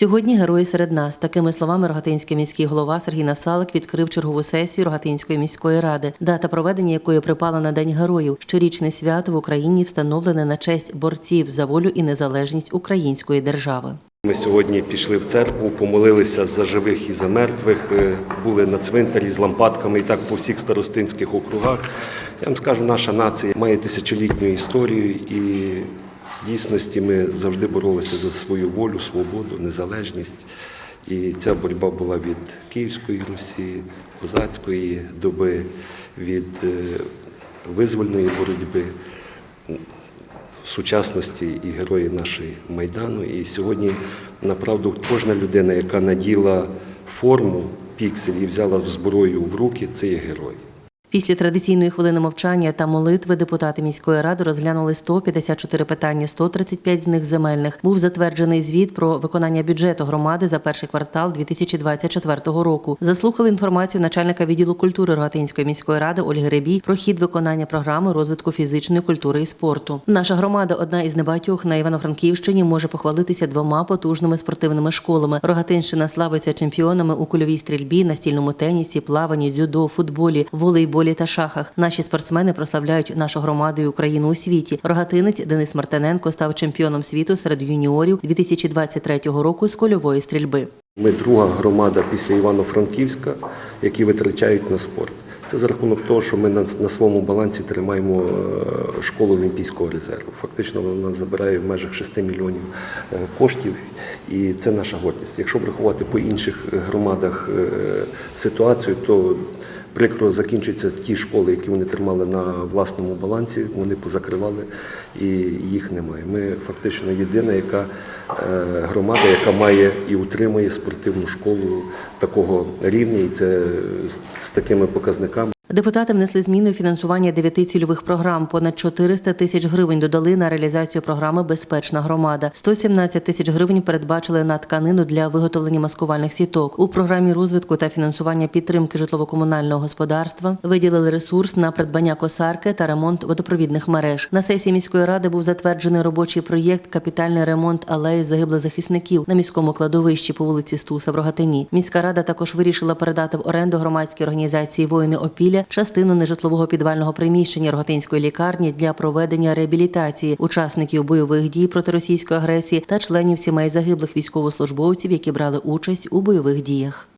Сьогодні герої серед нас. Такими словами Рогатинський міський голова Сергій Насалик відкрив чергову сесію Рогатинської міської ради, дата проведення якої припала на День героїв. Щорічне свято в Україні встановлене на честь борців за волю і незалежність української держави. Ми сьогодні пішли в церкву, помолилися за живих і за мертвих, е, були на цвинтарі з лампадками і так по всіх старостинських округах. Я вам скажу, наша нація має тисячолітню історію і дійсності ми завжди боролися за свою волю, свободу, незалежність. І ця боротьба була від Київської Русі, козацької доби, від е, визвольної боротьби сучасності і герої нашої майдану. І сьогодні направду кожна людина, яка наділа форму піксель і взяла зброю в руки, це є герой. Після традиційної хвилини мовчання та молитви депутати міської ради розглянули 154 питання, 135 з них земельних. Був затверджений звіт про виконання бюджету громади за перший квартал 2024 року. Заслухали інформацію начальника відділу культури Рогатинської міської ради Ольги Ребій про хід виконання програми розвитку фізичної культури і спорту. Наша громада одна із небагатьох на Івано-Франківщині може похвалитися двома потужними спортивними школами. Рогатинщина славиться чемпіонами у кульовій стрільбі, настільному тенісі, плаванні, дзюдо, футболі, волейболі та шахах. Наші спортсмени прославляють нашу громаду і Україну у світі. Рогатинець Денис Мартиненко став чемпіоном світу серед юніорів 2023 року з кульової стрільби. Ми друга громада після Івано-Франківська, які витрачають на спорт. Це за рахунок того, що ми на, на своєму балансі тримаємо е, школу Олімпійського резерву. Фактично вона забирає в межах 6 мільйонів е, коштів, і це наша гордість. Якщо врахувати по інших громадах е, ситуацію, то прикро закінчаться ті школи, які вони тримали на власному балансі, вони позакривали і їх немає. Ми фактично єдина, яка е, громада, яка має і утримує спортивну школу такого рівня, і це з- з такими показниками. Депутати внесли зміни фінансування дев'яти цільових програм. Понад 400 тисяч гривень додали на реалізацію програми Безпечна громада. 117 тисяч гривень передбачили на тканину для виготовлення маскувальних сіток. У програмі розвитку та фінансування підтримки житлово-комунального господарства виділили ресурс на придбання косарки та ремонт водопровідних мереж. На сесії міської ради був затверджений робочий проєкт Капітальний ремонт алеї загиблих захисників на міському кладовищі по вулиці Стуса в Рогатині. Міська рада також вирішила передати в оренду громадській організації Воїни Опілля частину нежитлового підвального приміщення Рогатинської лікарні для проведення реабілітації учасників бойових дій проти російської агресії та членів сімей загиблих військовослужбовців, які брали участь у бойових діях.